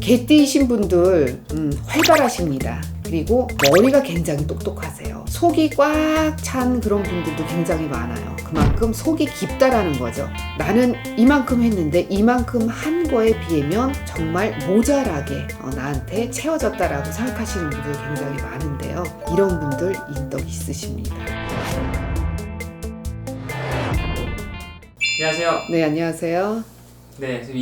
개띠이신 분들 음, 활발하십니다. 그리고 머리가 굉장히 똑똑하세요. 속이 꽉 찬 그런 분들도 굉장히 많아요. 그만큼 속이 깊다라는 거죠. 나는 이만큼 했는데 이만큼 한 거에 비하면 정말 모자라게 어, 나한테 채워졌다라고 생각하시는 분들 굉장히 많은데요. 이런 분들 인덕 있으십니다. 안녕하세요. 네, 안녕하세요. 네, 지금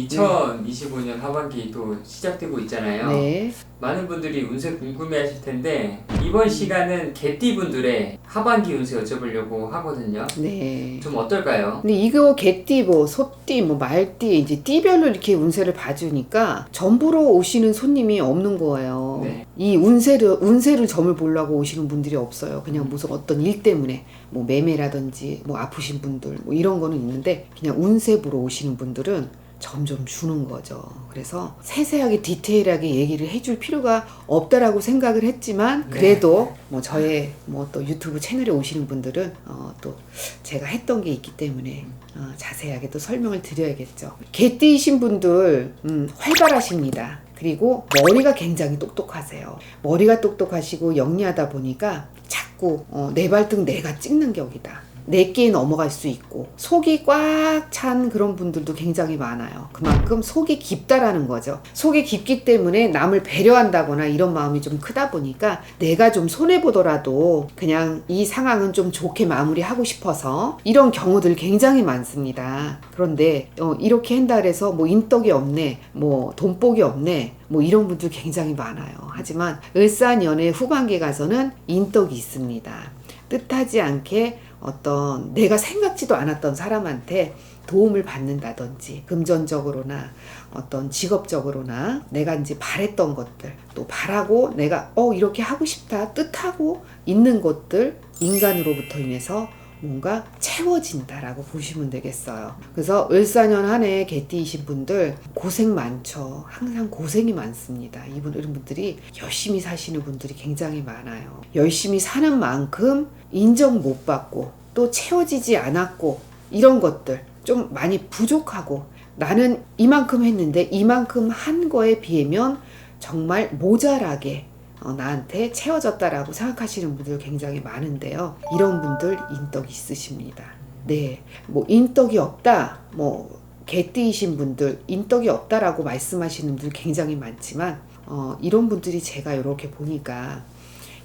2025년 하반기 또 시작되고 있잖아요. 네. 많은 분들이 운세 궁금해하실 텐데 이번 시간은 개띠 분들의 하반기 운세 여쭤보려고 하거든요. 네. 좀 어떨까요? 근데 이거 개띠 뭐 소띠 뭐 말띠 이제 띠별로 이렇게 운세를 봐주니까 점보러 오시는 손님이 없는 거예요. 네. 이 운세를 운세를 점을 보려고 오시는 분들이 없어요. 그냥 무슨 어떤 일 때문에 뭐 매매라든지 뭐 아프신 분들 뭐 이런 거는 있는데 그냥 운세 보러 오시는 분들은 점점 주는 거죠. 그래서 세세하게 디테일하게 얘기를 해줄 필요가 없다라고 생각을 했지만 네. 그래도 뭐 저의 뭐 또 유튜브 채널에 오시는 분들은 어, 또 제가 했던 게 있기 때문에 어, 자세하게 또 설명을 드려야겠죠. 개띠이신 분들 음, 활발하십니다. 그리고 머리가 굉장히 똑똑하세요. 머리가 똑똑하시고 영리하다 보니까 자꾸 어, 내 발등 내가 찍는 격이다. 내끼에 넘어갈 수 있고 속이 꽉 찬 그런 분들도 굉장히 많아요. 그만큼 속이 깊다라는 거죠. 속이 깊기 때문에 남을 배려한다거나 이런 마음이 좀 크다 보니까 내가 좀 손해 보더라도 그냥 이 상황은 좀 좋게 마무리하고 싶어서 이런 경우들 굉장히 많습니다. 그런데 어, 이렇게 그래서 뭐 인덕이 없네, 뭐 돈복이 없네, 뭐 이런 분들 굉장히 많아요. 하지만 을사년의 후반기 가서는 인덕이 있습니다. 뜻하지 않게 어떤 내가 생각지도 않았던 사람한테 도움을 받는다든지 금전적으로나 어떤 직업적으로나 내가 이제 바랬던 것들 또 바라고 내가 어 이렇게 하고 싶다 뜻하고 있는 것들 인간으로부터 인해서 뭔가 채워진다라고 보시면 되겠어요. 그래서 을사년 한 해 개띠이신 분들 고생 많죠. 항상 고생이 많습니다. 이분 이런 분들이 열심히 사시는 분들이 굉장히 많아요. 열심히 사는 만큼 인정 못 받고 또 채워지지 않았고 이런 것들 좀 많이 부족하고 나는 이만큼 했는데 이만큼 한 거에 비하면 정말 모자라게 어, 나한테 채워졌다라고 생각하시는 분들 굉장히 많은데요. 이런 분들 인덕 있으십니다. 네, 뭐 인덕이 없다, 뭐 개띠이신 분들 인덕이 없다라고 말씀하시는 분들 굉장히 많지만 어, 이런 분들이 제가 이렇게 보니까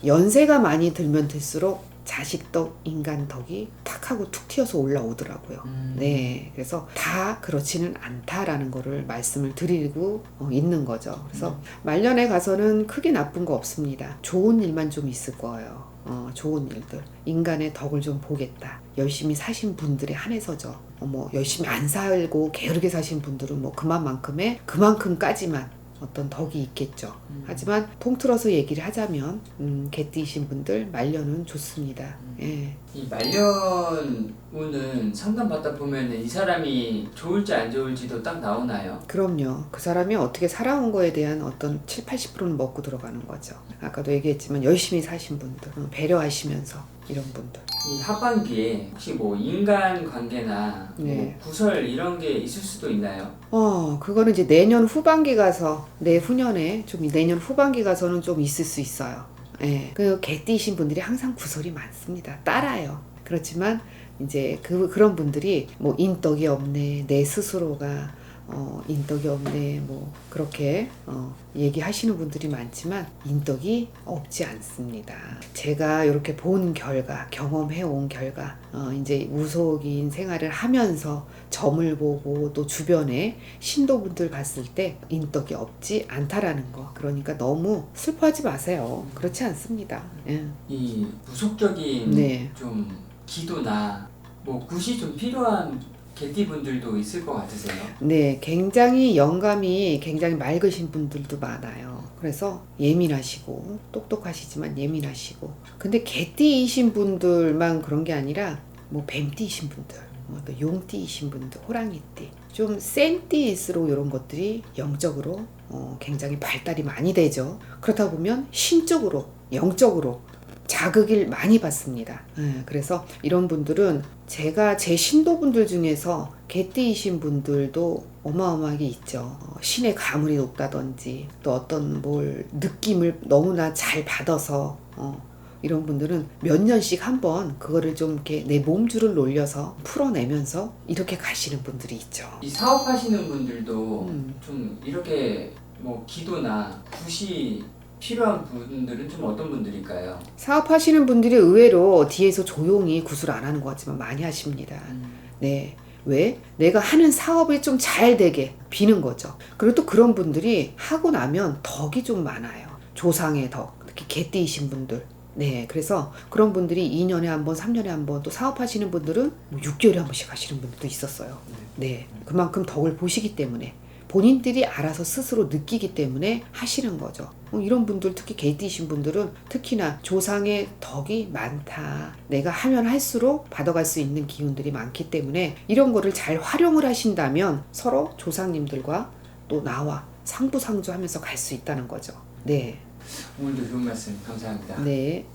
연세가 많이 들면 들수록 자식 덕, 인간 덕이 탁 하고 툭 튀어서 올라오더라고요. 음. 네, 그래서 다 그렇지는 않다라는 거를 말씀을 드리고 어, 있는 거죠. 그래서 말년에 가서는 크게 나쁜 거 없습니다. 좋은 일만 좀 있을 거예요. 어, 좋은 일들. 인간의 덕을 좀 보겠다. 열심히 사신 분들에 한해서죠. 어, 뭐 열심히 안 살고 게으르게 사신 분들은 뭐 그만큼의 그만큼까지만 어떤 덕이 있겠죠. 음. 하지만 통틀어서 얘기를 하자면 음, 개띠이신 분들 말년은 좋습니다. 예. 이 말년 운은 상담 받다 보면은 이 사람이 좋을지 안 좋을지도 딱 나오나요? 그럼요. 그 사람이 어떻게 살아온 거에 대한 어떤 7, 80%는 먹고 들어가는 거죠. 아까도 얘기했지만 열심히 사신 분들, 어, 배려하시면서 이런 분들. 이 하반기에 혹시 뭐 인간 관계나 네. 뭐 구설 이런 게 있을 수도 있나요? 어, 그거는 이제 내년 후반기 가서 내후년에 좀 내년 후반기 가서는 좀 있을 수 있어요. 예. 그 개띠신 분들이 항상 구설이 많습니다. 따라요. 그렇지만 이제 그 그런 분들이 뭐 인덕이 없네, 내 스스로가 어, 인덕이 없네, 뭐 그렇게 어, 얘기하시는 분들이 많지만 인덕이 없지 않습니다. 제가 이렇게 본 결과, 경험해 온 결과, 어, 이제 우속인 생활을 하면서 점을 보고 또 주변에 신도분들 봤을 때 인덕이 없지 않다라는 거. 그러니까 너무 슬퍼하지 마세요. 그렇지 않습니다. 예. 이 무속적인 네. 좀 기도나 뭐 굿이 좀 필요한 개띠분들도 있을 것 같으세요? 네, 굉장히 영감이 굉장히 맑으신 분들도 많아요. 그래서 예민하시고 똑똑하시지만 예민하시고 근데 개띠이신 분들만 그런 게 아니라 뭐 뱀띠이신 분들, 뭐 또 용띠이신 분들, 호랑이띠 좀센 띠일수록 이런 것들이 영적으로 어, 굉장히 발달이 많이 되죠. 그렇다 보면 신적으로 영적으로 자극을 많이 받습니다. 예, 그래서 이런 분들은 제가 제 신도분들 중에서 개띠이신 분들도 어마어마하게 있죠. 어, 신의 가물이 높다든지 또 어떤 뭘 느낌을 너무나 잘 받아서 어, 이런 분들은 몇 년씩 한번 그거를 좀 이렇게 내 몸줄을 놀려서 풀어내면서 이렇게 가시는 분들이 있죠. 이 사업하시는 분들도 음. 좀 이렇게 뭐 기도나 굿이 필요한 분들은 좀 어떤 분들일까요? 사업하시는 분들이 의외로 뒤에서 조용히 구슬 안 하는 것 같지만 많이 하십니다. 네. 왜? 내가 하는 사업이 좀 잘 되게 비는 거죠. 그리고 또 그런 분들이 하고 나면 덕이 좀 많아요. 조상의 덕. 특히 개띠이신 분들. 네. 그래서 그런 분들이 2년에 한 번, 3년에 한 번 또 사업하시는 분들은 뭐 6개월에 한 번씩 하시는 분들도 있었어요. 네. 그만큼 덕을 보시기 때문에 본인들이 알아서 스스로 느끼기 때문에 하시는 거죠. 어, 이런 분들 특히 개띠이신 분들은 특히나 조상의 덕이 많다. 내가 하면 할수록 받아갈 수 있는 기운들이 많기 때문에 이런 거를 잘 활용을 하신다면 서로 조상님들과 또 나와 상부상조하면서 갈 수 있다는 거죠. 네, 오늘도 좋은 말씀 감사합니다. 네.